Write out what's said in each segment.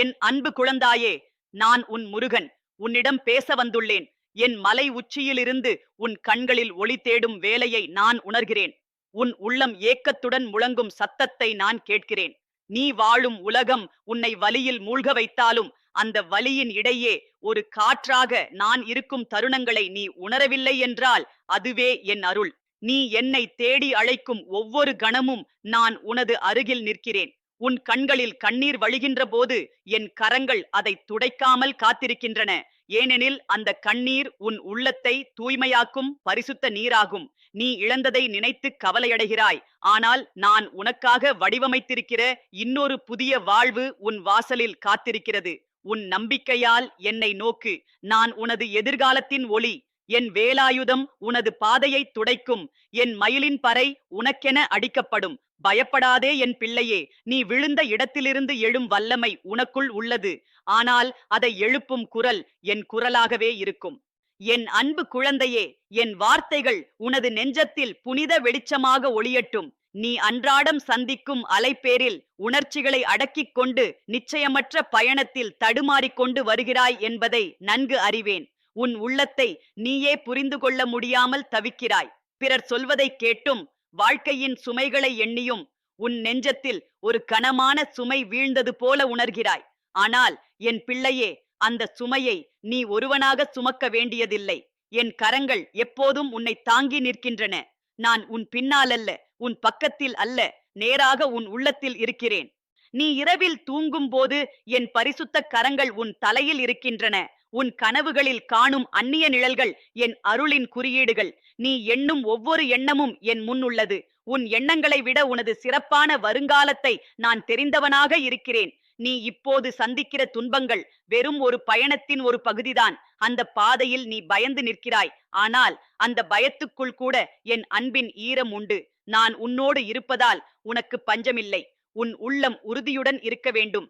என் அன்பு குழந்தாயே நான் உன் முருகன். உன்னிடம் பேச வந்துள்ளேன். என் மலை உச்சியிலிருந்து உன் கண்களில் ஒளி தேடும் வேலையை நான் உணர்கிறேன். உன் உள்ளம் ஏக்கத்துடன் முழங்கும் சத்தத்தை நான் கேட்கிறேன். நீ வாழும் உலகம் உன்னை வலியில் மூழ்க வைத்தாலும் அந்த வலியின் இடையே ஒரு காற்றாக நான் இருக்கும் தருணங்களை நீ உணரவில்லை என்றால் அதுவே என் அருள். நீ என்னை தேடி அழைக்கும் ஒவ்வொரு கணமும் நான் உனது அருகில் நிற்கிறேன். உன் கண்களில் கண்ணீர் வழிகின்ற போது என் கரங்கள் அதை துடைக்காமல் காத்திருக்கின்றன. ஏனெனில் அந்த கண்ணீர் உன் உள்ளத்தை தூய்மையாக்கும் பரிசுத்த நீராகும். நீ இழந்ததை நினைத்து கவலையடைகிறாய். ஆனால் நான் உனக்காக வடிவமைத்திருக்கிற இன்னொரு புதிய வாழ்வு உன் வாசலில் காத்திருக்கிறது. உன் நம்பிக்கையால் என்னை நோக்கு. நான் உனது எதிர்காலத்தின் ஒளி. என் வேலாயுதம் உனது பாதையை துடைக்கும். என் மயிலின் பறை உனக்கென அடிக்கப்படும். பயப்படாதே என் பிள்ளையே நீ விழுந்த இடத்திலிருந்து எழும் வல்லமை உனக்குள் உள்ளது. ஆனால் அதை எழுப்பும் குரல் என் குரலாகவே இருக்கும். என் அன்பு குழந்தையே என் வார்த்தைகள் உனது நெஞ்சத்தில் புனித வெளிச்சமாக ஒளியட்டும். நீ அன்றாடம் சந்திக்கும் அலைப்பேரில் உணர்ச்சிகளை அடக்கிக் கொண்டு நிச்சயமற்ற பயணத்தில் தடுமாறிக்கொண்டு வருகிறாய் என்பதை நன்கு அறிவேன். உன் உள்ளத்தை நீயே புரிந்து கொள்ள முடியாமல் தவிக்கிறாய். பிறர் சொல்வதை கேட்டும் வாழ்க்கையின் சுமைகளை எண்ணியும் உன் நெஞ்சத்தில் ஒரு கனமான சுமை வீழ்ந்தது போல உணர்கிறாய். ஆனால் என் பிள்ளையே அந்த சுமையை நீ ஒருவனாக சுமக்க வேண்டியதில்லை. என் கரங்கள் எப்போதும் உன்னை தாங்கி நிற்கின்றன. நான் உன் பின்னால் அல்ல உன் பக்கத்தில் அல்ல நேராக உன் உள்ளத்தில் இருக்கிறேன். நீ இரவில் தூங்கும் போது என் பரிசுத்த கரங்கள் உன் தலையில் இருக்கின்றன. உன் கனவுகளில் காணும் அந்நிய நிழல்கள் என் அருளின் குறியீடுகள். நீ எண்ணும் ஒவ்வொரு எண்ணமும் என் முன் உள்ளது உன் எண்ணங்களை விட உனது சிறப்பான வருங்காலத்தை நான் தெரிந்தவனாக இருக்கிறேன். நீ இப்போது சந்திக்கிற துன்பங்கள் வெறும் ஒரு பயணத்தின் ஒரு பகுதிதான். அந்த பாதையில் நீ பயந்து நிற்கிறாய். ஆனால் அந்த பயத்துக்குள் கூட என் அன்பின் ஈரம் உண்டு. நான் உன்னோடு இருப்பதால் உனக்கு பஞ்சமில்லை. உன் உள்ளம் உறுதியுடன் இருக்க வேண்டும்.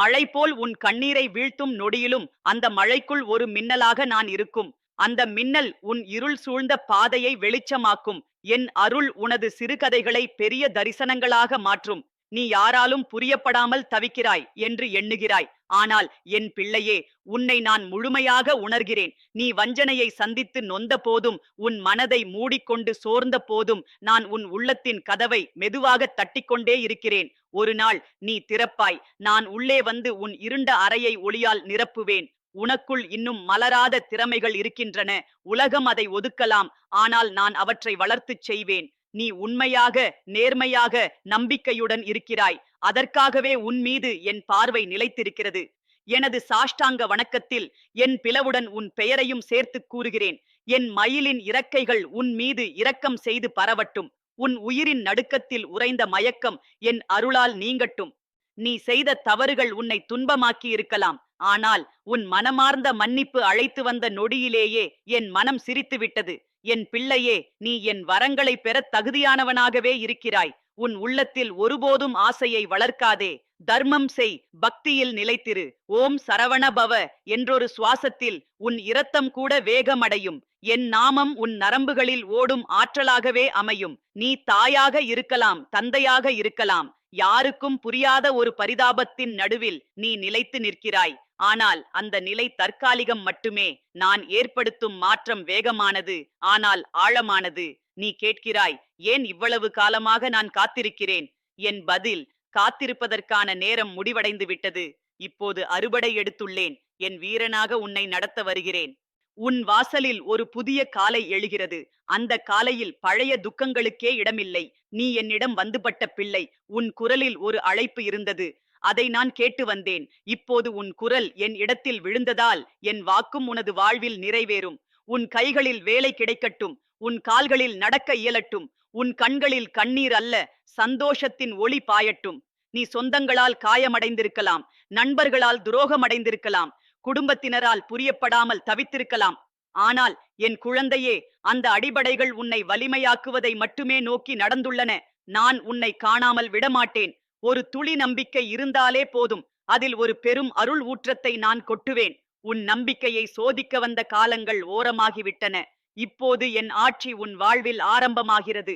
மழை போல் உன் கண்ணீரை வீழ்த்தும் நொடியிலும் அந்த மழைக்குள் ஒரு மின்னலாக நான் இருக்கும். அந்த மின்னல் உன் இருள் சூழ்ந்த பாதையை வெளிச்சமாக்கும். என் அருள் உனது சிறுகதைகளை பெரிய தரிசனங்களாக மாற்றும். நீ யாராலும் புரியப்படாமல் தவிக்கிறாய் என்று எண்ணுகிறாய். ஆனால் என் பிள்ளையே உன்னை நான் முழுமையாக உணர்கிறேன். நீ வஞ்சனையை சந்தித்து நொந்த போதும் உன் மனதை மூடிக்கொண்டு சோர்ந்த போதும் நான் உன் உள்ளத்தின் கதவை மெதுவாக தட்டிக்கொண்டே இருக்கிறேன். ஒரு நாள் நீ திறப்பாய். நான் உள்ளே வந்து உன் இருண்ட அறையை ஒளியால் நிரப்புவேன். உனக்குள் இன்னும் மலராத திறமைகள் இருக்கின்றன. உலகம் அதை ஒதுக்கலாம். ஆனால் நான் அவற்றை வளர்த்துச் செய்வேன். நீ உண்மையாக நேர்மையாக நம்பிக்கையுடன் இருக்கிறாய். அதற்காகவே உன் மீது என் பார்வை நிலைத்திருக்கிறது. எனது சாஷ்டாங்க வணக்கத்தில் என் பிளவுடன் உன் பெயரையும் சேர்த்து கூறுகிறேன். என் மயிலின் இறக்கைகள் உன் மீது இரக்கம் செய்து பரவட்டும். உன் உயிரின் நடுக்கத்தில் உறைந்த மயக்கம் என் அருளால் நீங்கட்டும். நீ செய்த தவறுகள் உன்னை துன்பமாக்கி இருக்கலாம். ஆனால் உன் மனமார்ந்த மன்னிப்பு அழைத்து வந்த நொடியிலேயே என் மனம் சிரித்து விட்டது என் பிள்ளையே நீ என் வரங்களை பெற தகுதியானவனாகவே இருக்கிறாய். உன் உள்ளத்தில் ஒருபோதும் ஆசையை வளர்க்காதே. தர்மம் செய் பக்தியில் நிலைத்திரு. ஓம் சரவணபவ என்றொரு சுவாசத்தில் உன் இரத்தம் கூட வேகமடையும். என் நாமம் உன் நரம்புகளில் ஓடும் ஆற்றலாகவே அமையும். நீ தாயாக இருக்கலாம் தந்தையாக இருக்கலாம். யாருக்கும் புரியாத ஒரு பரிதாபத்தின் நடுவில் நீ நிலைத்து நிற்கிறாய். ஆனால் அந்த நிலை தற்காலிகம் மட்டுமே. நான் ஏற்படுத்தும் மாற்றம் வேகமானது ஆனால் ஆழமானது. நீ கேட்கிறாய் ஏன் இவ்வளவு காலமாக நான் காத்திருக்கிறேன்? என் பதில் காத்திருப்பதற்கான நேரம் முடிவடைந்து விட்டது. இப்போது அறுபடை எடுத்துள்ளேன். என் வீரனாக உன்னை நடத்த வருகிறேன். உன் வாசலில் ஒரு புதிய காலை எழுகிறது. அந்த காலையில் பழைய துக்கங்களுக்கே இடமில்லை. நீ என்னிடம் வந்துபட்ட பிள்ளை. உன் குரலில் ஒரு அழைப்பு இருந்தது. அதை நான் கேட்டு வந்தேன். இப்போது உன் குரல் என் இடத்தில் விழுந்ததால் என் வாக்கும் உனது வாழ்வில் நிறைவேறும். உன் கைகளில் வேலை கிடைக்கட்டும். உன் கால்களில் நடக்க இயலட்டும். உன் கண்களில் கண்ணீர் அல்ல சந்தோஷத்தின் ஒளி பாயட்டும். நீ சொந்தங்களால் காயமடைந்திருக்கலாம். நண்பர்களால் துரோகமடைந்திருக்கலாம். குடும்பத்தினரால் புரியப்படாமல் தவித்திருக்கலாம். ஆனால் என் குழந்தையே அந்த அடிபடைகள் உன்னை வலிமையாக்குவதை மட்டுமே நோக்கி நடந்துள்ளன. நான் உன்னை காணாமல் விடமாட்டேன். ஒரு துளி நம்பிக்கை இருந்தாலே போதும். அதில் ஒரு பெரும் அருள் ஊற்றத்தை நான் கொட்டுவேன். உன் நம்பிக்கையை சோதிக்க வந்த காலங்கள் ஓரமாகிவிட்டன. இப்போது என் ஆட்சி உன் வாழ்வில் ஆரம்பமாகிறது.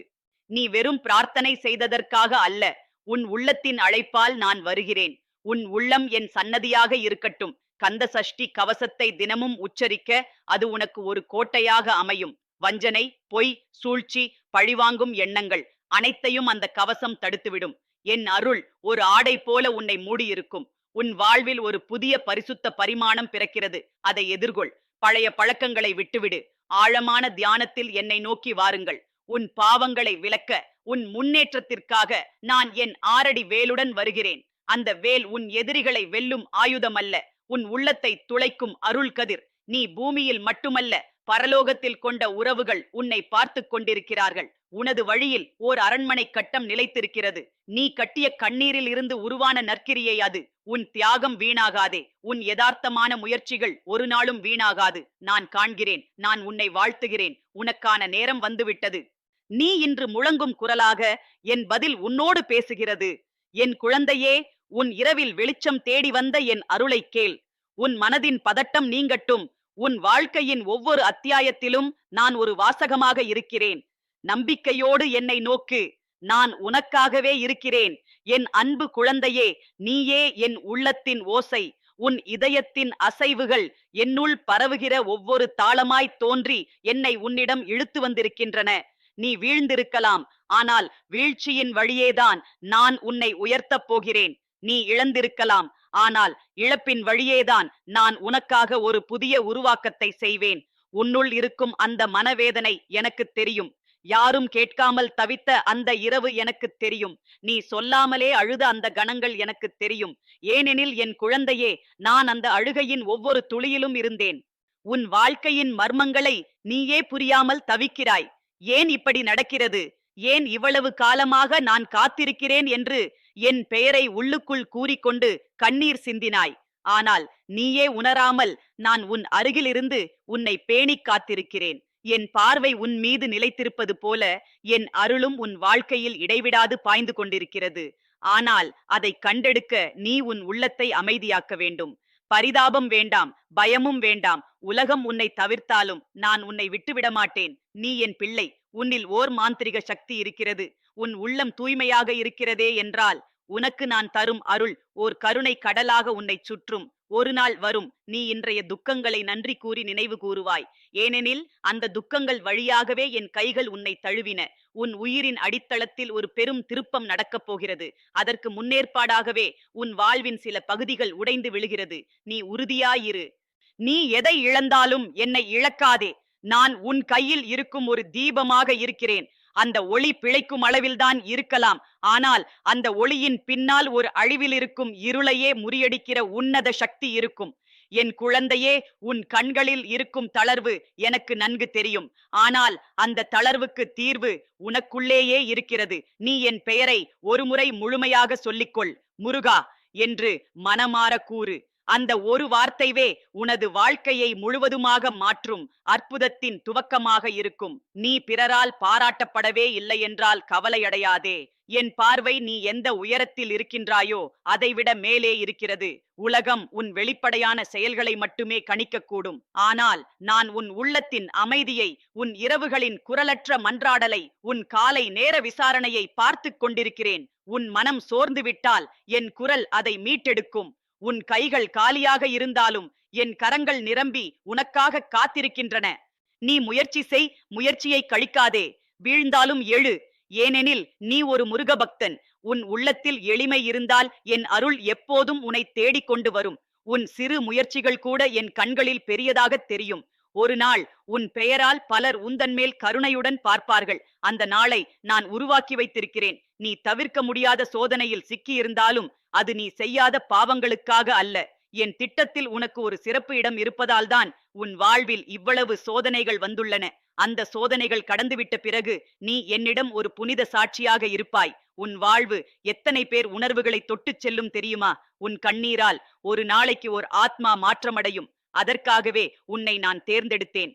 நீ வெறும் பிரார்த்தனை செய்ததற்காக அல்ல உன் உள்ளத்தின் அழைப்பால் நான் வருகிறேன். உன் உள்ளம் என் சன்னதியாக இருக்கட்டும். கந்த சஷ்டி கவசத்தை தினமும் உச்சரிக்க அது உனக்கு ஒரு கோட்டையாக அமையும். வஞ்சனை பொய் சூழ்ச்சி பழிவாங்கும் எண்ணங்கள் அனைத்தையும் அந்த கவசம் தடுத்துவிடும். என் அருள் ஒரு ஆடை போல உன்னை மூடியிருக்கும். உன் வாழ்வில் ஒரு புதிய பரிசுத்த பரிமாணம் பிறக்கிறது. அதை எதிர்கொள். பழைய பழக்கங்களை விட்டுவிடு. ஆழமான தியானத்தில் என்னை நோக்கி வாருங்கள். உன் பாவங்களை விலக்க உன் முன்னேற்றத்திற்காக நான் என் ஆரடி வேலுடன் வருகிறேன். அந்த வேல் உன் எதிரிகளை வெல்லும் ஆயுதம் அல்ல உன் உள்ளத்தை துளைக்கும் அருள் கதிர் நீ பூமியில் மட்டுமல்ல பரலோகத்தில் கொண்ட உறவுகள் உன்னை பார்த்து கொண்டிருக்கிறார்கள். உனது வழியில் ஓர் அரண்மனை கட்டம் நிலைத்திருக்கிறது. நீ கட்டிய கண்ணீரில் இருந்து உருவான நற்கிரியை அது. உன் தியாகம் வீணாகாதே. உன் யதார்த்தமான முயற்சிகள் ஒரு நாளும் வீணாகாது. நான் காண்கிறேன். நான் உன்னை வாழ்த்துகிறேன். உனக்கான நேரம் வந்துவிட்டது. நீ இன்று முழங்கும் குரலாக என் பதில் உன்னோடு பேசுகிறது. என் குழந்தையே உன் இரவில் வெளிச்சம் தேடி வந்த என் அருளை கேள். உன் மனதின் பதட்டம் நீங்கட்டும். உன் வாழ்க்கையின் ஒவ்வொரு அத்தியாயத்திலும் நான் ஒரு வாசகமாக இருக்கிறேன். நம்பிக்கையோடு என்னை நோக்கு. நான் உனக்காகவே இருக்கிறேன். என் அன்பு குழந்தையே நீயே என் உள்ளத்தின் ஓசை. உன் இதயத்தின் அசைவுகள் என்னுள் பரவுகிற ஒவ்வொரு தாளமாய் தோன்றி என்னை உன்னிடம் இழுத்து வந்திருக்கின்றன. நீ வீழ்ந்திருக்கலாம். ஆனால் வீழ்ச்சியின் வழியேதான் நான் உன்னை உயர்த்தப் போகிறேன். நீ இழந்திருக்கலாம். ஆனால் இழப்பின் வழியேதான் நான் உனக்காக ஒரு புதிய உருவாக்கத்தை செய்வேன். உன்னுள் இருக்கும் அந்த மனவேதனை எனக்கு தெரியும். யாரும் கேட்காமல் தவித்த அந்த இரவு எனக்கு தெரியும். நீ சொல்லாமலே அழுத அந்த கணங்கள் எனக்கு தெரியும். ஏனெனில் என் குழந்தையே நான் அந்த அழுகையின் ஒவ்வொரு துளியிலும் இருந்தேன். உன் வாழ்க்கையின் மர்மங்களை நீயே புரியாமல் தவிக்கிறாய். ஏன் இப்படி நடக்கிறது? ஏன் இவ்வளவு காலமாக நான் காத்திருக்கிறேன் என்று என் பெயரை உள்ளுக்குள் கூறிக்கொண்டு கண்ணீர் சிந்தினாய். ஆனால் நீயே உணராமல் நான் உன் அருகிலிருந்து உன்னை பேணிக் காத்திருக்கிறேன். என் பார்வை உன் மீது நிலைத்திருப்பது போல என் அருளும் உன் வாழ்க்கையில் இடைவிடாது பாய்ந்து கொண்டிருக்கிறது. ஆனால் அதை கண்டெடுக்க நீ உன் உள்ளத்தை அமைதியாக்க வேண்டும். பரிதாபம் வேண்டாம் பயமும் வேண்டாம். உலகம் உன்னை தவிர்த்தாலும் நான் உன்னை விட்டுவிட மாட்டேன் நீ என் பிள்ளை. உன்னில் ஓர் மாந்திரிக சக்தி இருக்கிறது. உன் உள்ளம் தூய்மையாக இருக்கிறதே என்றால் உனக்கு நான் தரும் அருள் ஓர் கருணை கடலாக உன்னை சுற்றும். ஒரு நாள் வரும் நீ இன்றைய துக்கங்களை நன்றி கூறி நினைவு கூறுவாய். ஏனெனில் அந்த துக்கங்கள் வழியாகவே என் கைகள் உன்னை தழுவின. உன் உயிரின் அடித்தளத்தில் ஒரு பெரும் திருப்பம் நடக்கப் போகிறது. அதற்கு முன்னேற்பாடாகவே உன் வாழ்வின் சில பகுதிகள் உடைந்து விழுகிறது. நீ உறுதியாயிரு. நீ எதை இழந்தாலும் என்னை இழக்காதே. நான் உன் கையில் இருக்கும் ஒரு தீபமாக இருக்கிறேன். அந்த ஒளி பிழைக்கும் அளவில்தான் இருக்கலாம். ஆனால் அந்த ஒளியின் பின்னால் ஒரு அழிவில் இருக்கும் இருளையே முறியடிக்கிற உன்னத சக்தி இருக்கும். என் குழந்தையே உன் கண்களில் இருக்கும் தளர்வு எனக்கு நன்கு தெரியும். ஆனால் அந்த தளர்வுக்கு தீர்வு உனக்குள்ளேயே இருக்கிறது. நீ என் பெயரை ஒருமுறை முழுமையாக சொல்லிக்கொள். முருகா என்று மனமாற கூறு. அந்த ஒரு வார்த்தைவே உனது வாழ்க்கையை முழுவதுமாக மாற்றும் அற்புதத்தின் துவக்கமாக இருக்கும். நீ பிறரால் பாராட்டப்படவே இல்லை என்றால் கவலையடையாதே. என் பார்வை நீ எந்த உயரத்தில் இருக்கின்றாயோ அதைவிட மேலே இருக்கிறது. உலகம் உன் வெளிப்படையான செயல்களை மட்டுமே கணிக்கக்கூடும். ஆனால் நான் உன் உள்ளத்தின் அமைதியை உன் இரவுகளின் குரலற்ற மன்றாடலை உன் காலை நேர விசாரணையை பார்த்து கொண்டிருக்கிறேன். உன் மனம் சோர்ந்து விட்டால் என் குரல் அதை மீட்டெடுக்கும். உன் கைகள் காலியாக இருந்தாலும் என் கரங்கள் நிரம்பி உனக்காக காத்திருக்கின்றன. நீ முயற்சி செய் முயற்சியை கழிக்காதே. வீழ்ந்தாலும் எழு. ஏனெனில் நீ ஒரு முருகபக்தன். உன் உள்ளத்தில் எளிமை இருந்தால் என் அருள் எப்போதும் உன்னை தேடிக் கொண்டு வரும். உன் சிறு முயற்சிகள் கூட என் கண்களில் பெரியதாக தெரியும். ஒரு நாள் உன் பெயரால் பலர் உந்தன் மேல் கருணையுடன் பார்ப்பார்கள். அந்த நாளை நான் உருவாக்கி வைத்திருக்கிறேன். நீ தவிர்க்க முடியாத சோதனையில் சிக்கியிருந்தாலும் அது நீ செய்யாத பாவங்களுக்காக அல்ல. என் திட்டத்தில் உனக்கு ஒரு சிறப்பு இடம் இருப்பதால்தான் உன் வாழ்வில் இவ்வளவு சோதனைகள் வந்துள்ளன. அந்த சோதனைகள் கடந்துவிட்ட பிறகு நீ என்னிடம் ஒரு புனித சாட்சியாக இருப்பாய். உன் வாழ்வு எத்தனை பேர் உணர்வுகளை தொட்டுச் செல்லும் தெரியுமா? உன் கண்ணீரால் ஒரு நாளைக்கு ஒரு ஆத்மா மாற்றமடையும். அதற்காகவே உன்னை நான் தேர்ந்தெடுத்தேன்.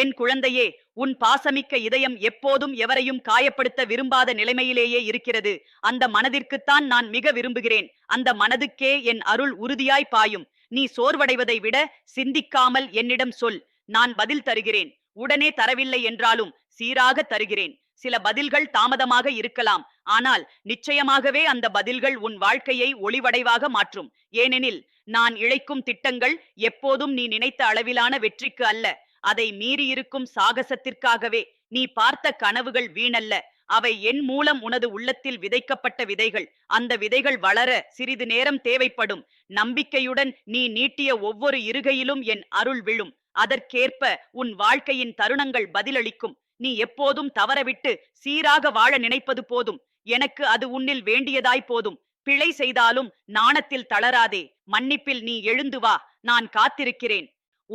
என் குழந்தையே உன் பாசமிக்க இதயம் எப்போதும் எவரையும் காயப்படுத்த விரும்பாத நிலைமையிலேயே இருக்கிறது. அந்த மனதிற்குத்தான் நான் மிக விரும்புகிறேன். அந்த மனதுக்கே என் அருள் உறுதியாய் பாயும். நீ சோர்வடைவதை விட சிந்திக்காமல் என்னிடம் சொல். நான் பதில் தருகிறேன். உடனே தரவில்லை என்றாலும் சீராக தருகிறேன். சில பதில்கள் தாமதமாக இருக்கலாம். ஆனால் நிச்சயமாகவே அந்த பதில்கள் உன் வாழ்க்கையை ஒளிவடைவாக மாற்றும். ஏனெனில் நான் இழைக்கும் திட்டங்கள் எப்போதும் நீ நினைத்த அளவிலான வெற்றிக்கு அல்ல. அதை மீறியிருக்கும் சாகசத்திற்காகவே நீ பார்த்த கனவுகள் வீணல்ல. அவை என் மூலம் உனது உள்ளத்தில் விதைக்கப்பட்ட விதைகள். அந்த விதைகள் வளர சிறிது நேரம் தேவைப்படும். நம்பிக்கையுடன் நீ நீட்டிய ஒவ்வொரு இருகையிலும் என் அருள் விழும். அதற்கேற்ப உன் வாழ்க்கையின் தருணங்கள் பதிலளிக்கும். நீ எப்போதும் தவறவிட்டு சீராக வாழ நினைப்பது போதும். எனக்கு அது உன்னில் வேண்டியதாய் போதும். பிழை செய்தாலும் நாணத்தில் தளராதே. மன்னிப்பில் நீ எழுந்து வா. நான் காத்திருக்கிறேன்.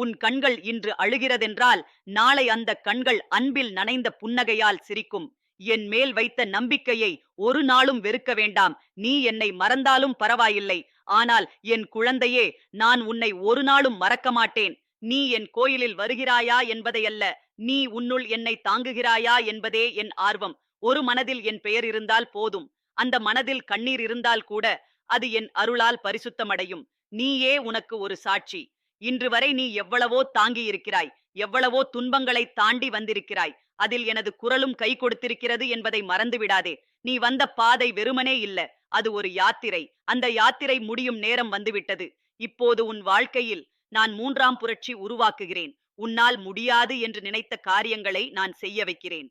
உன் கண்கள் இன்று அழுகிறதென்றால் நாளை அந்த கண்கள் அன்பில் நனைந்த புன்னகையால் சிரிக்கும். என் மேல் வைத்த நம்பிக்கையை ஒரு நாளும் வெறுக்க வேண்டாம். நீ என்னை மறந்தாலும் பரவாயில்லை. ஆனால் என் குழந்தையே நான் உன்னை ஒரு நாளும் மறக்க மாட்டேன். நீ என் கோயிலில் வருகிறாயா என்பதையல்ல. நீ உன்னுள் என்னை தாங்குகிறாயா என்பதே என் ஆர்வம். ஒரு மனதில் என் பெயர் இருந்தால் போதும். அந்த மனதில் கண்ணீர் இருந்தால் கூட அது என் அருளால் பரிசுத்தமடையும். நீயே உனக்கு ஒரு சாட்சி. இன்று வரை நீ எவ்வளவோ தாங்கி இருக்கிறாய் எவ்வளவோ துன்பங்களை தாண்டி வந்திருக்கிறாய் அதில் எனது குரலும் கை கொடுத்திருக்கிறது என்பதை மறந்துவிடாதே நீ வந்த பாதை வெறுமனே இல்ல அது ஒரு யாத்திரை. அந்த யாத்திரை முடியும் நேரம் வந்துவிட்டது. இப்போது உன் வாழ்க்கையில் நான் மூன்றாம் புரட்சி உருவாக்குகிறேன். உன்னால் முடியாது என்று நினைத்த காரியங்களை நான் செய்ய வைக்கிறேன்.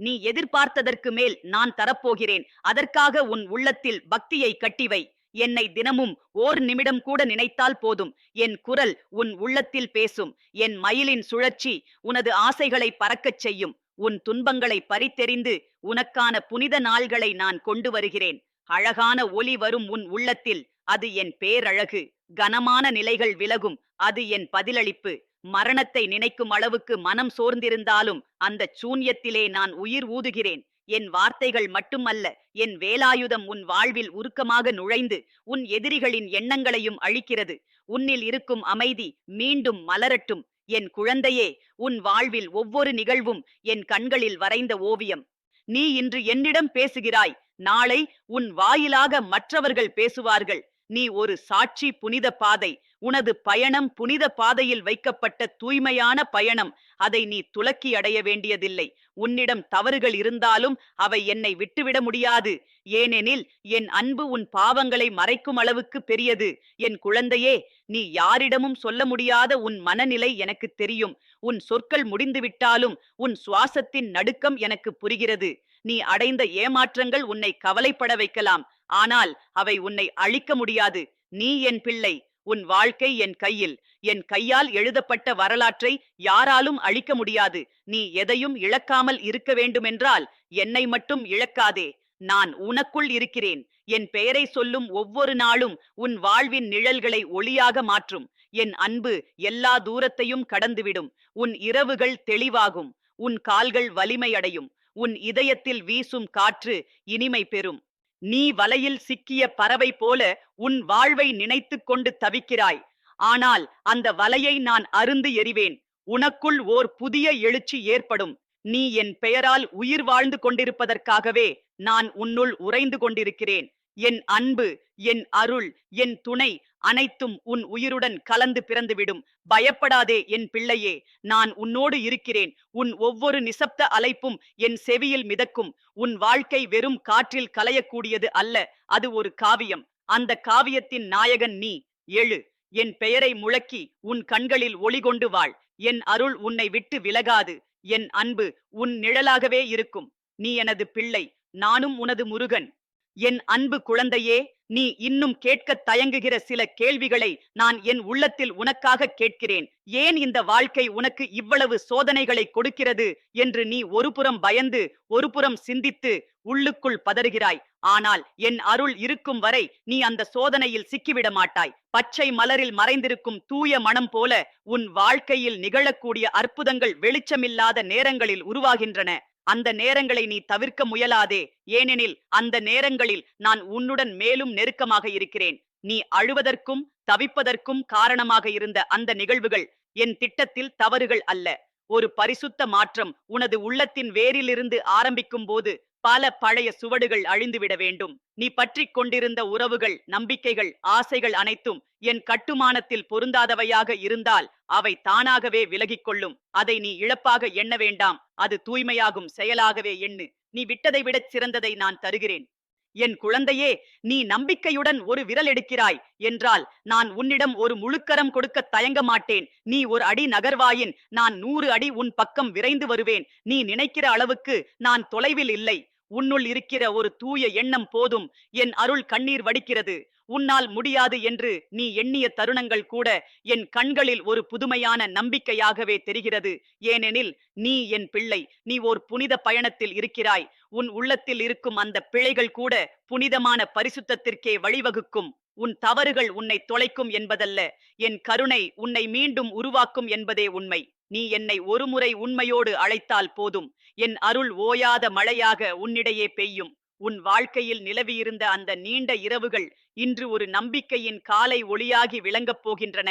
நீ எதிர்பார்த்ததற்கு மேல் நான் தரப்போகிறேன். அதற்காக உன் உள்ளத்தில் பக்தியை கட்டிவை என்னை தினமும் ஓர் நிமிடம் கூட நினைத்தால் போதும். என் குரல் உன் உள்ளத்தில் பேசும். என் மயிலின் சுழற்சி உனது ஆசைகளை பறக்கச் செய்யும். உன் துன்பங்களை பறித்தெறிந்து உனக்கான புனித நாள்களை நான் கொண்டு வருகிறேன். அழகான ஒளி வரும் உன் உள்ளத்தில் அது என் பேரழகு. கனமான நிலைகள் விலகும் அது என் பதிலளிப்பு. மரணத்தை நினைக்கும் அளவுக்கு மனம் சோர்ந்திருந்தாலும் அந்த சூன்யத்திலே நான் உயிர் ஊதுகிறேன். என் வார்த்தைகள் மட்டுமல்ல என் வேலாயுதம் உன் வாழ்வில் உருக்கமாக நுழைந்து உன் எதிரிகளின் எண்ணங்களையும் அழிக்கிறது. உன்னில் இருக்கும் அமைதி மீண்டும் மலரட்டும். என் குழந்தையே உன் வாழ்வில் ஒவ்வொரு நிகழ்வும் என் கண்களில் வரைந்த ஓவியம். நீ இன்று என்னிடம் பேசுகிறாய் நாளை உன் வாயிலாக மற்றவர்கள் பேசுவார்கள். நீ ஒரு சாட்சி புனித பாதை உனது பயணம் புனித பாதையில் வைக்கப்பட்ட தூய்மையான பயணம். அதை நீ துலக்கி அடைய வேண்டியதில்லை. உன்னிடம் தவறுகள் இருந்தாலும் அவை என்னை விட்டுவிட முடியாது. ஏனெனில் என் அன்பு உன் பாவங்களை மறைக்கும் அளவுக்கு பெரியது. என் குழந்தையே நீ யாரிடமும் சொல்ல முடியாத உன் மனநிலை எனக்கு தெரியும். உன் சொற்கள் முடிந்துவிட்டாலும் உன் சுவாசத்தின் நடுக்கம் எனக்கு புரிகிறது. நீ அடைந்த ஏமாற்றங்கள் உன்னை கவலைப்பட வைக்கலாம். ஆனால் அவை உன்னை அழிக்க முடியாது. நீ என் பிள்ளை. உன் வாழ்க்கை என் கையில். என் கையால் எழுதப்பட்ட வரலாற்றை யாராலும் அழிக்க முடியாது. நீ எதையும் இழக்காமல் இருக்க வேண்டுமென்றால் என்னை மட்டும் இழக்காதே. நான் உனக்குள் இருக்கிறேன். என் பெயரை சொல்லும் ஒவ்வொரு நாளும் உன் வாழ்வின் நிழல்களை ஒளியாக மாற்றும். என் அன்பு எல்லா தூரத்தையும் கடந்துவிடும். உன் இரவுகள் தெளிவாகும். உன் கால்கள் வலிமையடையும். உன் இதயத்தில் வீசும் காற்று இனிமை பெறும். நீ வலையில் சிக்கிய பறவை போல உன் வாழ்வை நினைத்து கொண்டு தவிக்கிறாய். ஆனால் அந்த வலையை நான் அருந்து எறிவேன். உனக்குள் ஓர் புதிய எழுச்சி ஏற்படும். நீ என் பெயரால் உயிர் வாழ்ந்து கொண்டிருப்பதற்காகவே நான் உன்னுள் உறைந்து கொண்டிருக்கிறேன். என் அன்பு என் அருள் என் துணை அனைத்தும் உன் உயிருடன் கலந்து பிறந்துவிடும். பயப்படாதே என் பிள்ளையே நான் உன்னோடு இருக்கிறேன். உன் ஒவ்வொரு நிசப்த அலைப்பும் என் செவியில் மிதக்கும். உன் வாழ்க்கை வெறும் காற்றில் கலையக்கூடியது அல்ல அது ஒரு காவியம். அந்த காவியத்தின் நாயகன் நீ. எழு. என் பெயரை முழக்கி உன் கண்களில் ஒளி கொண்டு வாழ். என் அருள் உன்னை விட்டு விலகாது. என் அன்பு உன் நிழலாகவே இருக்கும். நீ எனது பிள்ளை நானும் உனது முருகன். என் அன்பு குழந்தையே நீ இன்னும் கேட்கத் தயங்குகிற சில கேள்விகளை நான் என் உள்ளத்தில் உனக்காக கேட்கிறேன். ஏன் இந்த வாழ்க்கை உனக்கு இவ்வளவு சோதனைகளை கொடுக்கிறது என்று நீ ஒருபுறம் பயந்து ஒருபுறம் சிந்தித்து உள்ளுக்குள் பதறுகிறாய். ஆனால் என் அருள் இருக்கும் வரை நீ அந்த சோதனையில் சிக்கிவிட மாட்டாய். பச்சை மலரில் மறைந்திருக்கும் தூய மனம் போல உன் வாழ்க்கையில் நிகழக்கூடிய அற்புதங்கள் வெளிச்சமில்லாத நேரங்களில் உருவாகின்றன. அந்த நேரங்களை நீ தவிர்க்க முயலாதே. ஏனெனில் அந்த நேரங்களில் நான் உன்னுடன் மேலும் நெருக்கமாக இருக்கிறேன். நீ அழுவதற்கும் தவிப்பதற்கும் காரணமாக இருந்த அந்த நிகழ்வுகள் என் திட்டத்தில் தவறுகள் அல்ல. ஒரு பரிசுத்த மாற்றம் உனது உள்ளத்தின் வேரிலிருந்து ஆரம்பிக்கும் போது பல பழைய சுவடுகள் அழிந்துவிட வேண்டும். நீ பற்றிக் கொண்டிருந்த உறவுகள் நம்பிக்கைகள் ஆசைகள் அனைத்தும் என் கட்டுமானத்தில் பொருந்தாதவையாக இருந்தால் அவை தானாகவே விலகிக் கொள்ளும். அதை நீ இழப்பாக எண்ண வேண்டாம். அது தூய்மையாகும் செயலாகவே எண்ணு. நீ விட்டதை விடச் சிறந்ததை நான் தருகிறேன். என் குழந்தையே நீ நம்பிக்கையுடன் ஒரு விரல் எடுக்கிறாய் என்றால் நான் உன்னிடம் ஒரு முழுக்கரம் கொடுக்க தயங்க மாட்டேன். நீ ஒரு அடி நகர்வாயின் நான் நூறு அடி உன் பக்கம் விரைந்து வருவேன். நீ நினைக்கிற அளவுக்கு நான் தொலைவில் இல்லை. உன்னுள் இருக்கிற ஒரு தூய எண்ணம் போதும். என் அருள் கண்ணீர் வடிக்கிறது. உன்னால் முடியாது என்று நீ எண்ணிய தருணங்கள் கூட என் கண்களில் ஒரு புதுமையான நம்பிக்கையாகவே தெரிகிறது. ஏனெனில் நீ என் பிள்ளை. நீ ஓர் புனித பயணத்தில் இருக்கிறாய். உன் உள்ளத்தில் இருக்கும் அந்த பிழைகள் கூட புனிதமான பரிசுத்தத்திற்கே வழிவகுக்கும். உன் தவறுகள் உன்னை தொலைக்கும் என்பதல்ல. என் கருணை உன்னை மீண்டும் உருவாக்கும் என்பதே உண்மை. நீ என்னை ஒருமுறை உண்மையோடு அழைத்தால் போதும். என் அருள் ஓயாத மழையாக உன்னிடையே பெய்யும். உன் வாழ்க்கையில் நிலவியிருந்த அந்த நீண்ட இரவுகள் இன்று ஒரு நம்பிக்கையின் காலை ஒளியாகி விளங்கப் போகின்றன.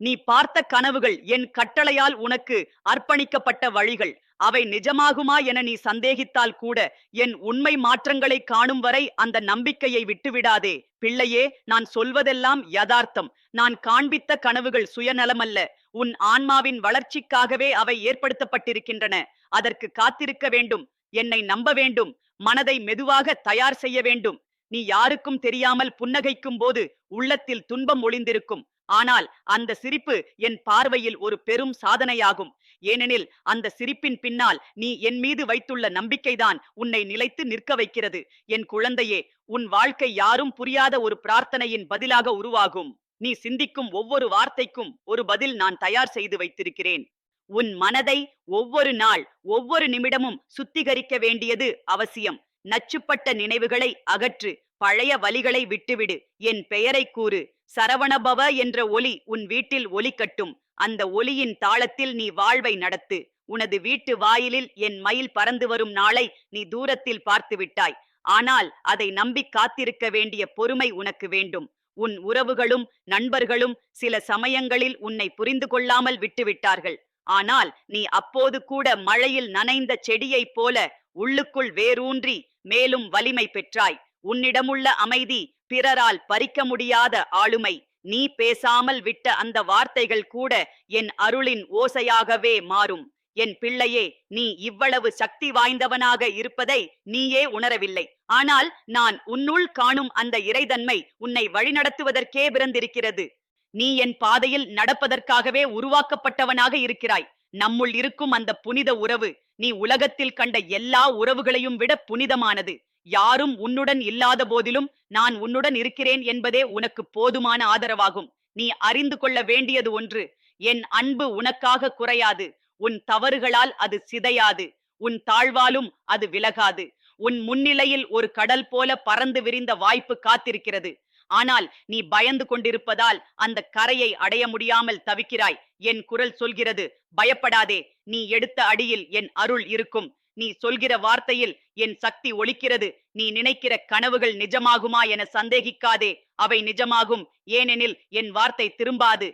நீ பார்த்த கனவுகள் என் கட்டளையால் உனக்கு அர்ப்பணிக்கப்பட்ட வழிகள். அவை நிஜமாகுமா என நீ சந்தேகித்தால் கூட என் உண்மை மாற்றங்களை காணும் வரை அந்த நம்பிக்கையை விட்டுவிடாதே. பிள்ளையே நான் சொல்வதெல்லாம் யதார்த்தம். நான் காண்பித்த கனவுகள் சுயநலமல்ல. உன் ஆன்மாவின் வளர்ச்சிக்காகவே அவை ஏற்படுத்தப்பட்டிருக்கின்றன. அதற்கு காத்திருக்க வேண்டும். என்னை நம்ப வேண்டும். மனதை மெதுவாக தயார் செய்ய வேண்டும். நீ யாருக்கும் தெரியாமல் புன்னகைக்கும் போது உள்ளத்தில் துன்பம் ஒளிந்திருக்கும். ஆனால் அந்த சிரிப்பு என் பார்வையில் ஒரு பெரும் சாதனையாகும். ஏனெனில் அந்த சிரிப்பின் பின்னால் நீ என் மீது வைத்துள்ள நம்பிக்கைதான் உன்னை நிலைத்து நிற்க வைக்கிறது. என் குழந்தையே உன் வாழ்க்கை யாரும் புரியாத ஒரு பிரார்த்தனையின் பதிலாக உருவாகும். நீ சிந்திக்கும் ஒவ்வொரு வார்த்தைக்கும் ஒரு பதில் நான் தயார் செய்து வைத்திருக்கிறேன். உன் மனதை ஒவ்வொரு நாள் ஒவ்வொரு நிமிடமும் சுத்திகரிக்க வேண்டியது அவசியம். நச்சுப்பட்ட நினைவுகளை அகற்று பழைய வலிகளை விட்டுவிடு. என் பெயரை கூறு. சரவணபவ என்ற ஒலி உன் வீட்டில் ஒலிக்கட்டும் அந்த ஒலியின் தாளத்தில் நீ வாழ்வை நடத்து. உனது வீட்டு வாயிலில் என் மயில் பறந்து வரும் நாளை நீ தூரத்தில் பார்த்து விட்டாய். ஆனால் அதை நம்பி காத்திருக்க வேண்டிய பொறுமை உனக்கு வேண்டும். உன் உறவுகளும் நண்பர்களும் சில சமயங்களில் உன்னை புரிந்து கொள்ளாமல் விட்டுவிட்டார்கள். ஆனால் நீ அப்போது கூட மழையில் நனைந்த செடியைப் போல உள்ளுக்குள் வேரூன்றி மேலும் வலிமை பெற்றாய். உன்னிடமுள்ள அமைதி பிறரால் பறிக்க முடியாத ஆளுமை. நீ பேசாமல் விட்ட அந்த வார்த்தைகள் கூட என் அருளின் ஓசையாகவே மாறும். என் பிள்ளையே நீ இவ்வளவு சக்தி வாய்ந்தவனாக இருப்பதை நீயே உணரவில்லை. ஆனால் நான் உன்னுள் காணும் அந்த இறைதன்மை உன்னை வழிநடத்துவதற்கே பிறந்திருக்கிறது. நீ என் பாதையில் நடப்பதற்காகவே உருவாக்கப்பட்டவனாக இருக்கிறாய். நம்முள் இருக்கும் அந்த புனித உறவு நீ உலகத்தில் கண்ட எல்லா உறவுகளையும் விட புனிதமானது. யாரும் உன்னுடன் இல்லாத போதிலும் நான் உன்னுடன் இருக்கிறேன் என்பதே உனக்கு போதுமான ஆதரவாகும். நீ அறிந்து கொள்ள வேண்டியது ஒன்று என் அன்பு உனக்காக குறையாது. உன் தவறுகளால் அது சிதையாது. உன் தாழ்வாலும் அது விலகாது. உன் முன்னிலையில் ஒரு கடல் போல பறந்து விரிந்த வாய்ப்பு காத்திருக்கிறது. ஆனால் நீ பயந்து கொண்டிருப்பதால் அந்த கரையை அடைய முடியாமல் தவிக்கிறாய். என் குரல் சொல்கிறது பயப்படாதே நீ எடுத்த அடியில் என் அருள் இருக்கும். நீ சொல்கிற வார்த்தையில் என் சக்தி ஒழிக்கிறது நீ நினைக்கிற கனவுகள் நிஜமாகுமா என சந்தேகிக்காதே அவை நிஜமாகும். ஏனெனில் என் வார்த்தை திரும்பாது.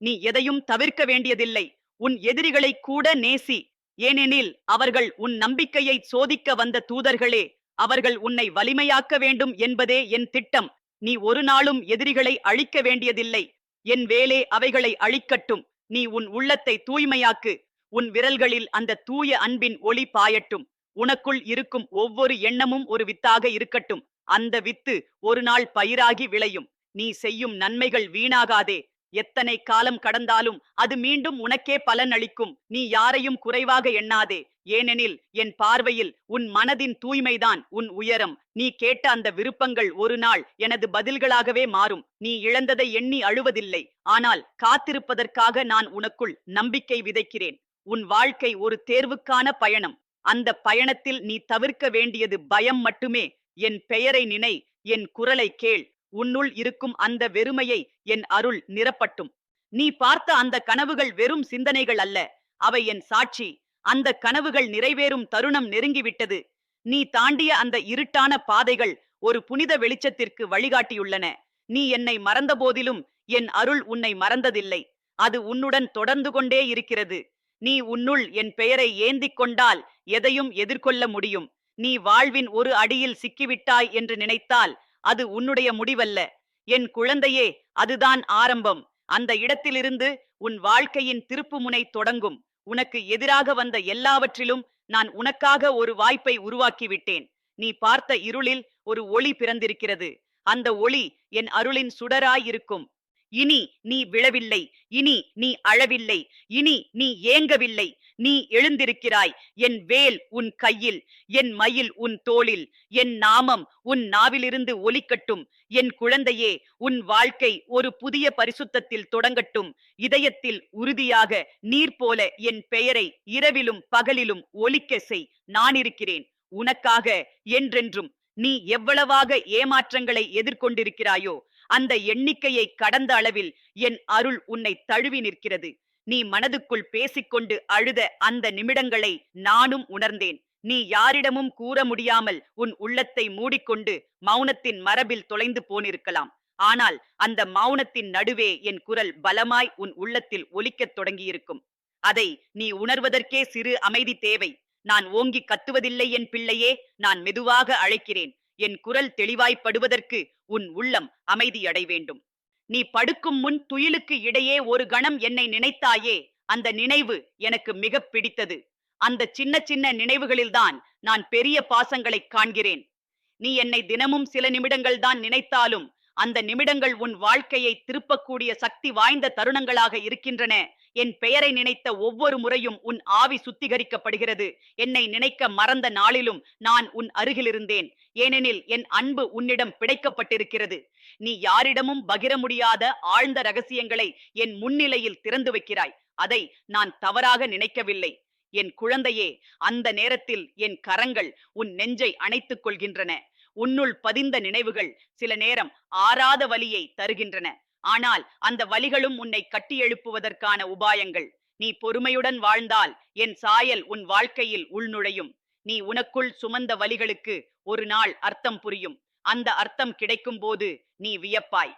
நீ எதையும் தவிர்க்க வேண்டியதில்லை. உன் எதிரிகளை கூட நேசி. ஏனெனில் அவர்கள் உன் நம்பிக்கையை சோதிக்க வந்த தூதர்களே. அவர்கள் உன்னை வலிமையாக்க வேண்டும் என்பதே என் திட்டம். நீ ஒரு நாளும் எதிரிகளை அழிக்க வேண்டியதில்லை. என் வேலே அவைகளை அழிக்கட்டும். நீ உன் உள்ளத்தை தூய்மையாக்கு. உன் விரல்களில் அந்த தூய அன்பின் ஒளி பாயட்டும். உனக்குள் இருக்கும் ஒவ்வொரு எண்ணமும் ஒரு வித்தாக இருக்கட்டும். அந்த வித்து ஒரு நாள் பயிராகி விளையும். நீ செய்யும் நன்மைகள் வீணாகாதே. எத்தனை காலம் கடந்தாலும் அது மீண்டும் உனக்கே பலன் அளிக்கும் நீ யாரையும் குறைவாக எண்ணாதே. ஏனெனில் என் பார்வையில் உன் மனதின் தூய்மைதான் உன் உயரம். நீ கேட்ட அந்த விருப்பங்கள் ஒரு நாள் எனது பதில்களாகவே மாறும். நீ இழந்ததை எண்ணி அழுவதில்லை. ஆனால் காத்திருப்பதற்காக நான் உனக்குள் நம்பிக்கை விதைக்கிறேன். உன் வாழ்க்கை ஒரு தேர்வுக்கான பயணம். அந்த பயணத்தில் நீ தவிர்க்க வேண்டியது பயம் மட்டுமே. என் பெயரை நினை. என் குரலை கேள். உன்னுள் இருக்கும் அந்த வெறுமையை என் அருள் நிரப்பட்டும். நீ பார்த்த அந்த கனவுகள் வெறும் சிந்தனைகள் அல்ல அவை என் சாட்சி. அந்த கனவுகள் நிறைவேறும் தருணம் நெருங்கிவிட்டது. நீ தாண்டிய அந்த இருட்டான பாதைகள் ஒரு புனித வெளிச்சத்திற்கு வழிகாட்டியுள்ளன. நீ என்னை மறந்த போதிலும் என் அருள் உன்னை மறந்ததில்லை. அது உன்னுடன் தொடர்ந்து கொண்டே இருக்கிறது. நீ உன்னுள் என் பெயரை ஏந்திக் கொண்டால் எதையும் எதிர்கொள்ள முடியும். நீ வாழ்வின் ஒரு அடியில் சிக்கிவிட்டாய் என்று நினைத்தால் அது உன்னுடைய முடிவல்ல. என் குழந்தையே அதுதான் ஆரம்பம். அந்த இடத்திலிருந்து உன் வாழ்க்கையின் திருப்புமுனை தொடங்கும். உனக்கு எதிராக வந்த எல்லாவற்றிலும் நான் உனக்காக ஒரு வாய்ப்பை உருவாக்கிவிட்டேன். நீ பார்த்த இருளில் ஒரு ஒளி பிறந்திருக்கிறது. அந்த ஒளி என் அருளின் சுடராய் இருக்கும். இனி நீ விழவில்லை இனி நீ அழவில்லை இனி நீ ஏங்கவில்லை நீ எழுந்திருக்கிறாய் என் வேல் உன் கையில் என் மயில் உன் தோளில் என் நாமம் உன் நாவிலிருந்து ஒலிக்கட்டும் என் குழந்தையே உன் வாழ்க்கை ஒரு புதிய பரிசுத்தத்தில் தொடங்கட்டும் இதயத்தில் உறுதியாக நீர் போல என் பெயரை இரவிலும் பகலிலும் ஒலிக்க செய் நான் இருக்கிறேன் உனக்காக என்றென்றும் நீ எவ்வளவாக ஏமாற்றங்களை எதிர்கொண்டிருக்கிறாயோ அந்த எண்ணிக்கையை கடந்த அளவில் என் அருள் உன்னை தழுவி நிற்கிறது. நீ மனதுக்குள் பேசிக்கொண்டு அழுத அந்த நிமிடங்களை நானும் உணர்ந்தேன். நீ யாரிடமும் கூற முடியாமல் உன் உள்ளத்தை மூடிக்கொண்டு மௌனத்தின் மரபில் தொலைந்து போனிருக்கலாம். ஆனால் அந்த மௌனத்தின் நடுவே என் குரல் பலமாய் உன் உள்ளத்தில் ஒலிக்கத் தொடங்கியிருக்கும். அதை நீ உணர்வதற்கே சிறு அமைதி தேவை. நான் ஓங்கி கத்துவதில்லை என் பிள்ளையே நான் மெதுவாக அழைக்கிறேன். என் குரல் தெளிவாய்ப்படுவதற்கு உன் உள்ளம் அமைதியடை வேண்டும். நீ படுக்கும் முன் துயிலுக்கு இடையே ஒரு கணம் என்னை நினைத்தாயே அந்த நினைவு எனக்கு மிக பிடித்தது. அந்த சின்ன சின்ன நினைவுகளில்தான் நான் பெரிய பாசங்களை காண்கிறேன். நீ என்னை தினமும் சில நிமிடங்கள் தான் நினைத்தாலும் அந்த நிமிடங்கள் உன் வாழ்க்கையை திருப்பக்கூடிய சக்தி வாய்ந்த தருணங்களாக இருக்கின்றன. என் பெயரை நினைத்த ஒவ்வொரு முறையும் உன் ஆவி சுத்திகரிக்கப்படுகிறது. என்னை நினைக்க மறந்த நாளிலும் நான் உன் அருகில் இருந்தேன் ஏனெனில் என் அன்பு உன்னிடம் பிடைக்கப்பட்டிருக்கிறது நீ யாரிடமும் பகிர முடியாத ஆழ்ந்த ரகசியங்களை என் முன்னிலையில் திறந்து வைக்கிறாய். அதை நான் தவறாக நினைக்கவில்லை. என் குழந்தையே அந்த நேரத்தில் என் கரங்கள் உன் நெஞ்சை அணைத்துக் கொள்கின்றன. உன்னுள் பதிந்த நினைவுகள் சில நேரம் ஆறாத வலியை தருகின்றன. ஆனால் அந்த வலிகளும் உன்னை கட்டியெழுப்புவதற்கான உபாயங்கள். நீ பொறுமையுடன் வாழ்ந்தால் என் சாயல் உன் வாழ்க்கையில் உள்நுழையும். நீ உனக்குள் சுமந்த வலிகளுக்கு ஒரு நாள் அர்த்தம் புரியும். அந்த அர்த்தம் கிடைக்கும் போது நீ வியப்பாய்.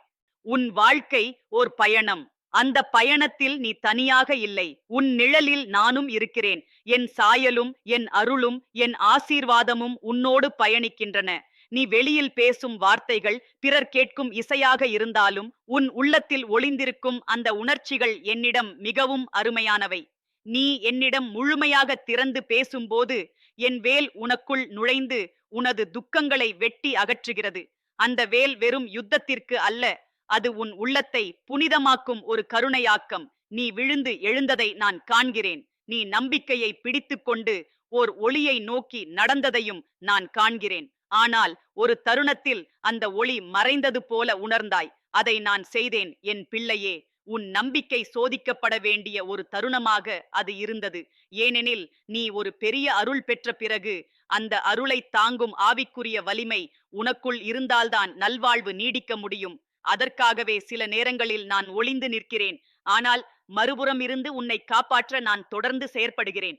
உன் வாழ்க்கை ஓர் பயணம். அந்த பயணத்தில் நீ தனியாக இல்லை. உன் நிழலில் நானும் இருக்கிறேன். என் சாயலும் என் அருளும் என் ஆசீர்வாதமும் உன்னோடு பயணிக்கின்றன. நீ வெளியில் பேசும் வார்த்தைகள் பிறர் கேட்கும் இசையாக இருந்தாலும் உன் உள்ளத்தில் ஒளிந்திருக்கும் அந்த உணர்ச்சிகள் என்னிடம் மிகவும் அருமையானவை. நீ என்னிடம் முழுமையாக திறந்து பேசும்போது என் வேல் உனக்குள் நுழைந்து உனது துக்கங்களை வெட்டி அகற்றுகிறது. அந்த வேல் வெறும் யுத்தத்திற்கு அல்ல அது உன் உள்ளத்தை புனிதமாக்கும் ஒரு கருணையாக்கம். நீ விழுந்து எழுந்ததை நான் காண்கிறேன். நீ நம்பிக்கையை பிடித்துக்கொண்டு ஓர் ஒளியை நோக்கி நடந்ததையும் நான் காண்கிறேன். ஆனால் ஒரு தருணத்தில் அந்த ஒளி மறைந்தது போல உணர்ந்தாய். அதை நான் செய்தேன். என் பிள்ளையே உன் நம்பிக்கை சோதிக்கப்பட வேண்டிய ஒரு தருணமாக அது இருந்தது. ஏனெனில் நீ ஒரு பெரிய அருள் பெற்ற பிறகு அந்த அருளை தாங்கும் ஆவிக்குரிய வலிமை உனக்குள் இருந்தால்தான் நல்வாழ்வு நீடிக்க முடியும். அதற்காகவே சில நேரங்களில் நான் ஒளிந்து நிற்கிறேன். ஆனால் மறுபுறம் இருந்து உன்னை காப்பாற்ற நான் தொடர்ந்து செயற்படுகிறேன்.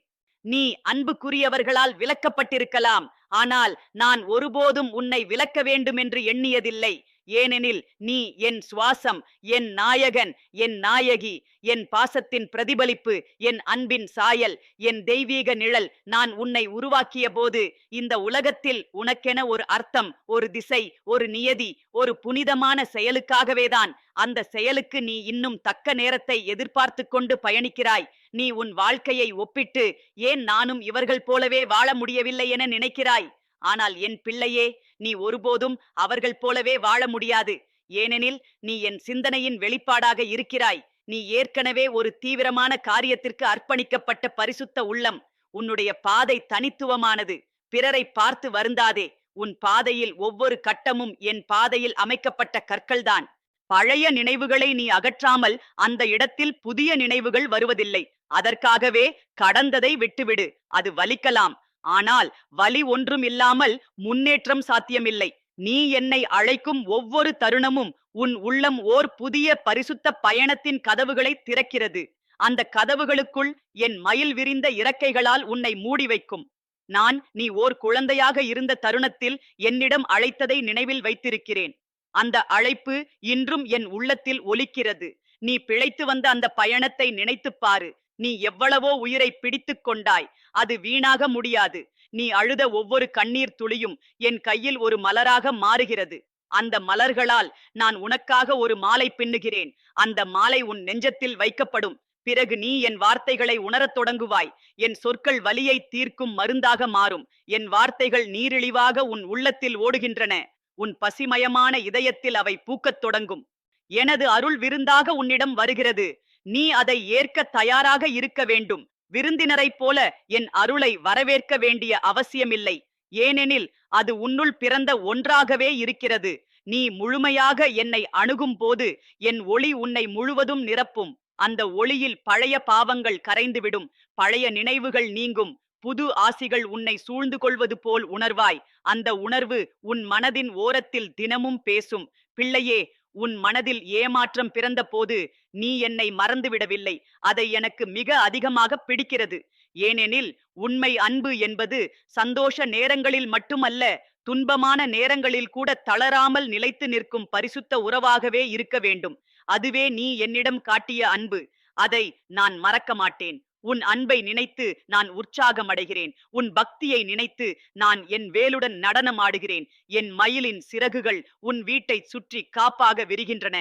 நீ அன்புக்குரியவர்களால் விலக்கப்பட்டிருக்கலாம். ஆனால் நான் ஒருபோதும் உன்னை விலக்க வேண்டும் என்று எண்ணியதில்லை. ஏனெனில் நீ என் சுவாசம் என் நாயகன் என் நாயகி என் பாசத்தின் பிரதிபலிப்பு என் அன்பின் சாயல் என் தெய்வீக நிழல் நான் உன்னை உருவாக்கிய போது இந்த உலகத்தில் உனக்கென ஒரு அர்த்தம் ஒரு திசை ஒரு நியதி ஒரு புனிதமான செயலுக்காகவேதான் அந்த செயலுக்கு நீ இன்னும் தக்க நேரத்தை எதிர்பார்த்து கொண்டு பயணிக்கிறாய். நீ உன் வாழ்க்கையை ஒப்பிட்டு ஏன் நானும் இவர்கள் போலவே வாழ முடியவில்லை என நினைக்கிறாய். ஆனால் என் பிள்ளையே நீ ஒருபோதும் அவர்கள் போலவே வாழ முடியாது. ஏனெனில் நீ என் சிந்தனையின் வெளிப்பாடாக இருக்கிறாய். நீ ஏற்கனவே ஒரு தீவிரமான காரியத்திற்கு அர்ப்பணிக்கப்பட்ட பரிசுத்த உள்ளம். உன்னுடைய பாதை தனித்துவமானது. பிறரை பார்த்து வருந்தாதே. உன் பாதையில் ஒவ்வொரு கட்டமும் என் பாதையில் அமைக்கப்பட்ட கற்கள்தான். பழைய நினைவுகளை நீ அகற்றாமல் அந்த இடத்தில் புதிய நினைவுகள் வருவதில்லை. அதற்காகவே கடந்ததை விட்டுவிடு. அது வலிக்கலாம். ஆனால் வலி ஒன்றும் இல்லாமல் முன்னேற்றம் சாத்தியமில்லை. நீ என்னை அழைக்கும் ஒவ்வொரு தருணமும் உன் உள்ளம் ஓர் புதிய பரிசுத்த பயணத்தின் கதவுகளை திறக்கிறது. அந்த கதவுகளுக்குள் என் மயில் விரிந்த இறக்கைகளால் உன்னை மூடி வைக்கும். நான் நீ ஓர் குழந்தையாக இருந்த தருணத்தில் என்னிடம் அழைத்ததை நினைவில் வைத்திருக்கிறேன். அந்த அழைப்பு இன்றும் என் உள்ளத்தில் ஒலிக்கிறது. நீ பிழைத்து வந்த அந்த பயணத்தை நினைத்துப் பாரு. நீ எவ்வளவோ உயிரை பிடித்துக் கொண்டாய் அது வீணாக முடியாது. நீ அழுத ஒவ்வொரு கண்ணீர் துளியும் என் கையில் ஒரு மலராக மாறுகிறது. அந்த மலர்களால் நான் உனக்காக ஒரு மாலை பின்னுகிறேன். அந்த மாலை உன் நெஞ்சத்தில் வைக்கப்படும். பிறகு நீ என் வார்த்தைகளை உணரத் தொடங்குவாய். என் சொற்கள் வலியை தீர்க்கும் மருந்தாக மாறும். என் வார்த்தைகள் நீரிழிவாக உன் உள்ளத்தில் ஓடுகின்றன. உன் பசிமயமான இதயத்தில் அவை பூக்கத் தொடங்கும். எனது அருள் விருந்தாக உன்னிடம் வருகிறது. நீ அதை ஏற்க தயாராக இருக்க வேண்டும். விருந்தினரைப் போல என் அருளை வரவேற்க வேண்டிய அவசியமில்லை. ஏனெனில் அது உன்னுள் பிறந்த ஒன்றாகவே இருக்கிறது. நீ முழுமையாக என்னை அணுகும் போது என் ஒளி உன்னை முழுவதும் நிரப்பும். அந்த ஒளியில் பழைய பாவங்கள் கரைந்துவிடும். பழைய நினைவுகள் நீங்கும். புது ஆசிகள் உன்னை சூழ்ந்து கொள்வது போல் உணர்வாய். அந்த உணர்வு உன் மனதின் ஓரத்தில் தினமும் பேசும். பிள்ளையே உன் மனதில் ஏமாற்றம் பிறந்த போது நீ என்னை மறந்துவிடவில்லை. அதை எனக்கு மிக அதிகமாக பிடிக்கிறது. ஏனெனில் உண்மை அன்பு என்பது சந்தோஷ நேரங்களில் மட்டுமல்ல துன்பமான நேரங்களில் கூட தளராமல் நிலைத்து நிற்கும் பரிசுத்த உறவாகவே இருக்க வேண்டும். அதுவே நீ என்னிடம் காட்டிய அன்பு. அதை நான் மறக்க மாட்டேன். உன் அன்பை நினைத்து நான் உற்சாகமடைகிறேன். உன் பக்தியை நினைத்து நான் என் வேலுடன் நடனம் ஆடுகிறேன் என் மயிலின் சிறகுகள் உன் வீட்டை சுற்றி காப்பாக விரிகின்றன.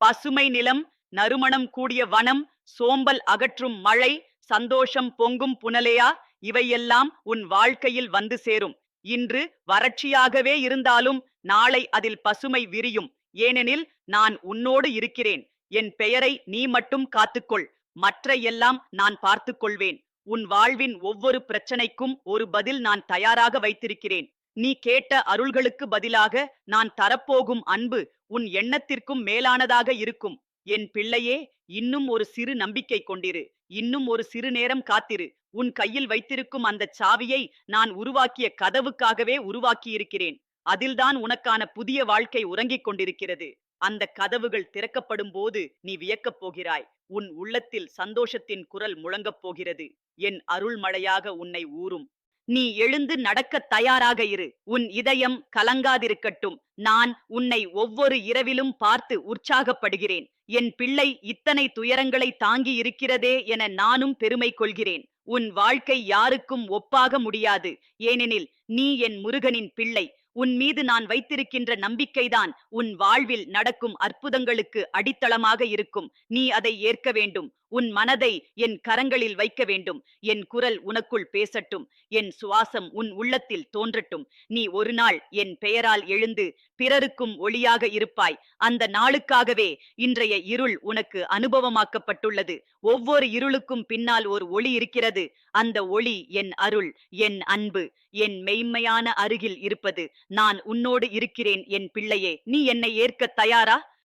பசுமை நிலம் நறுமணம் கூடிய வனம் சோம்பல் அகற்றும் மழை சந்தோஷம் பொங்கும் புனலையா இவையெல்லாம் உன் வாழ்க்கையில் வந்து சேரும். இன்று வறட்சியாகவே இருந்தாலும் நாளை அதில் பசுமை விரியும். ஏனெனில் நான் உன்னோடு இருக்கிறேன். என் பெயரை நீ மட்டும் காத்துக்கொள். மற்ற எல்லாம் நான் பார்த்துக் கொள்வேன் உன் வாழ்வின் ஒவ்வொரு பிரச்சனைக்கும் ஒரு பதில் நான் தயாராக வைத்திருக்கிறேன். நீ கேட்ட அருள்களுக்கு பதிலாக நான் தரப்போகும் அன்பு உன் எண்ணத்திற்கும் மேலானதாக இருக்கும். என் பிள்ளையே இன்னும் ஒரு சிறு நம்பிக்கை கொண்டிரு. இன்னும் ஒரு சிறு நேரம் காத்திரு. உன் கையில் வைத்திருக்கும் அந்த சாவியை நான் உருவாக்கிய கதவுக்காகவே உருவாக்கியிருக்கிறேன். அதில்தான் உனக்கான புதிய வாழ்க்கை உறங்கிக் கொண்டிருக்கிறது. அந்த கதவுகள் திறக்கப்படும் போது நீ வியக்கப் போகிறாய். உன் உள்ளத்தில் சந்தோஷத்தின் குரல் முழங்கப் போகிறது. என் அருள்மழையாக உன்னை ஊறும் நீ எழுந்து நடக்க தயாராக இரு. உன் இதயம் கலங்காதிருக்கட்டும். நான் உன்னை ஒவ்வொரு இரவிலும் பார்த்து உற்சாகப்படுகிறேன். என் பிள்ளை இத்தனை துயரங்களை தாங்கி இருக்கிறதே என நானும் பெருமை கொள்கிறேன். உன் வாழ்க்கை யாருக்கும் ஒப்பாக முடியாது. ஏனெனில் நீ என் முருகனின் பிள்ளை. உன் மீது நான் வைத்திருக்கின்ற நம்பிக்கைதான் உன் வாழ்வில் நடக்கும் அற்புதங்களுக்கு அடித்தளமாக இருக்கும். நீ அதை ஏற்க வேண்டும். உன் மனதை என் கரங்களில் வைக்க வேண்டும். என் குரல் உனக்குள் பேசட்டும். என் சுவாசம் உன் உள்ளத்தில் தோன்றட்டும். நீ ஒரு நாள் என் பெயரால் எழுந்து பிறருக்கும் ஒளியாக இருப்பாய். அந்த நாளுக்காகவே இன்றைய இருள் உனக்கு அனுபவமாக்கப்பட்டுள்ளது. ஒவ்வொரு இருளுக்கும் பின்னால் ஒரு ஒளி இருக்கிறது. அந்த ஒளி என் அருள் என் அன்பு என் மெய்மையான அருகில் இருப்பது. நான் உன்னோடு இருக்கிறேன் என் பிள்ளையே. நீ என்னை ஏற்க தயாரா?